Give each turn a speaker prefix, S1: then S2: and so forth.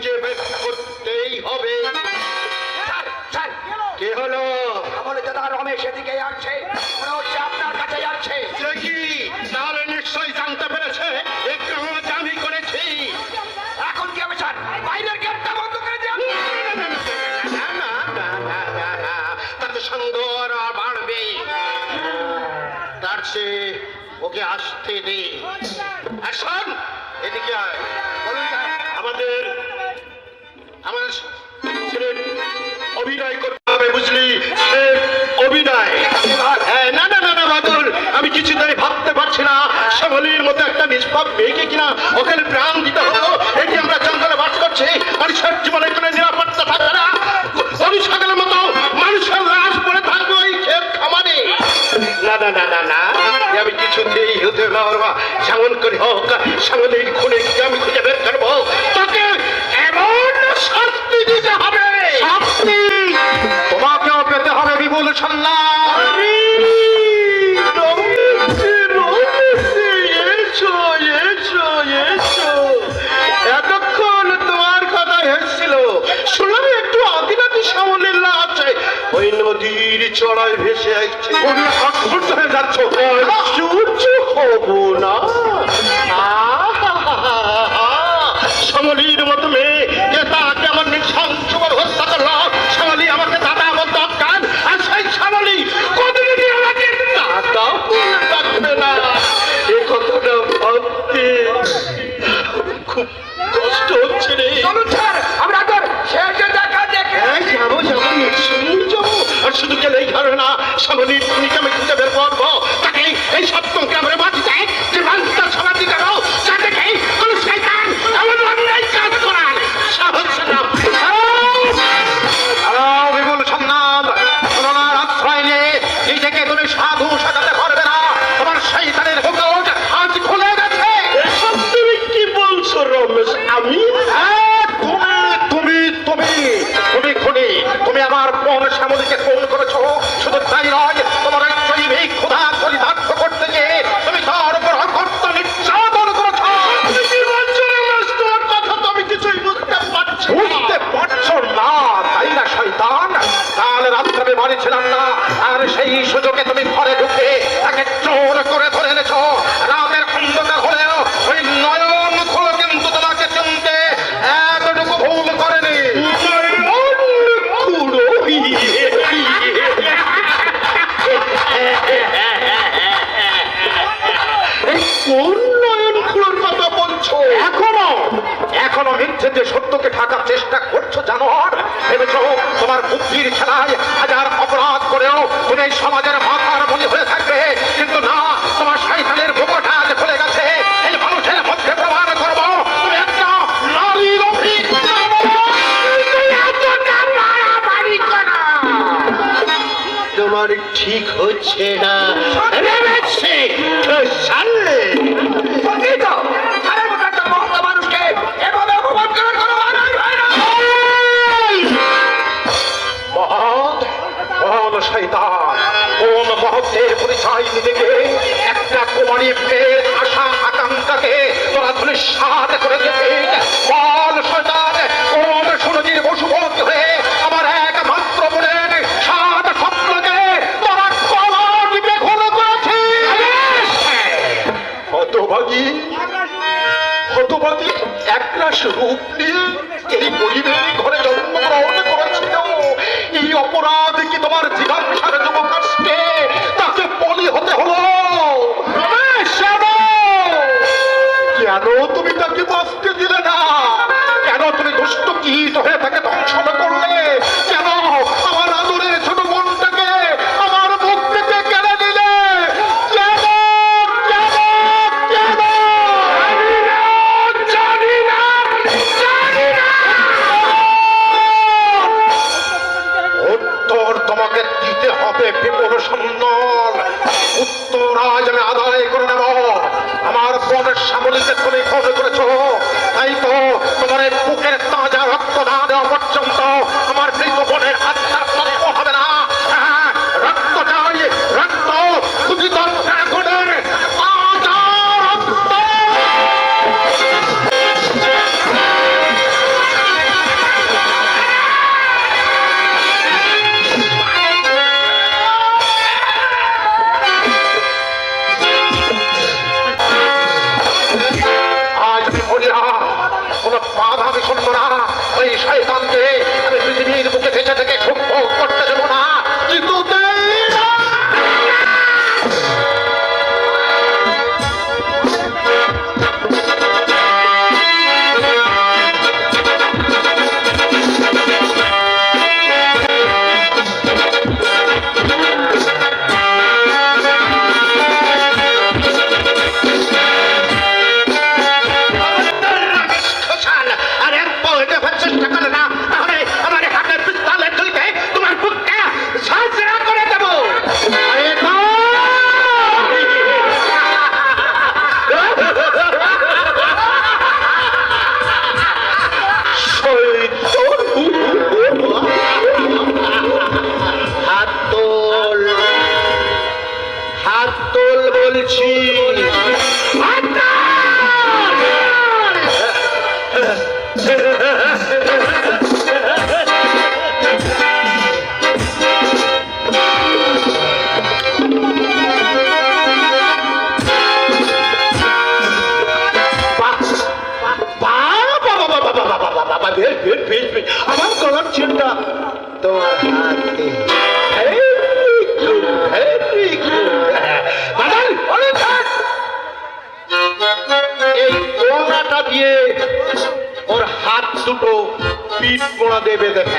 S1: খুঁজে বের করতেই হবে। কে হলো?
S2: আমলে দাদা রমেশ এদিকে যাচ্ছে মনে হচ্ছে আপনার কাছে যাচ্ছে।
S1: সে কি তাহলে নিশ্চয়ই জানতে পেরেছে। আমি করেছি।
S2: এখন কি হবে স্যার? বাইরের গেটটা বন্ধ করে দিন।
S1: সন্দেহ আরও বাড়বে তার চেয়ে ওকে আসতে দে। আর শোন এদিকে আয়। আমাদের ছেলের অভিনয় করতে হবে বুঝলি? অভিনয়। হ্যাঁ, না না না না বাদল আমি কিছুতেই ভাবতে পারছি না। শ্যামলির মতো একটা নিষ্পাপ মেয়েকে কিনা ওখানে প্রাণ এসো এতক্ষণ তোমার কথা এসেছিল। শুনলাম একটু আদিনাতি সামনের আছে ওই নদীর চড়ায় ভেসে আসছে। হয়ে যাচ্ছ। আশ্চর্য হব না। কষ্ট হচ্ছে রে।
S2: আমরা তোর শেষে দেখা দেখে
S1: যাব যাব নিশ্চয়ই যাব আর শুধু গেলেই ধরে না সামনে খুঁজে বের করব। তাকে এই সপ্তমকে আমরা সেই সুযোগে তুমি ঘরে ঢুকে তাকে চোর করে ধরে এনেছো। ভেবেছ তোমার বুদ্ধির খেলায় হাজার অপরাধ করেও তুমি সমাজের মাথার বলি হয়ে থাকবে। কিন্তু না, তোমার আজ খুলে গেছে। এই মানুষের মধ্যে প্রমাণ করব, তুমি একটা তোমার ঠিক হচ্ছে না। হতভাগী হতভাগী, একরাশ রূপ নিয়ে এই গরিবের ঘরে জন্মগ্রহণ করেছিল। এই অপরাধ কি তোমার জীবাংশার তোমাকে দিতে হবে বিপুল সুন্দর উত্তর আজ আমি আদায় করে নেব। আমার বনের সামলিকে তুমি ফোন করেছ। তাই তো তোমার বুকের তাজা রক্ত বলছি আমার কলার ছিলটা তোমার হাতে এই কোনাটা দিয়ে ওর হাত দুটো পিঠ পোড়া দেবে দেখা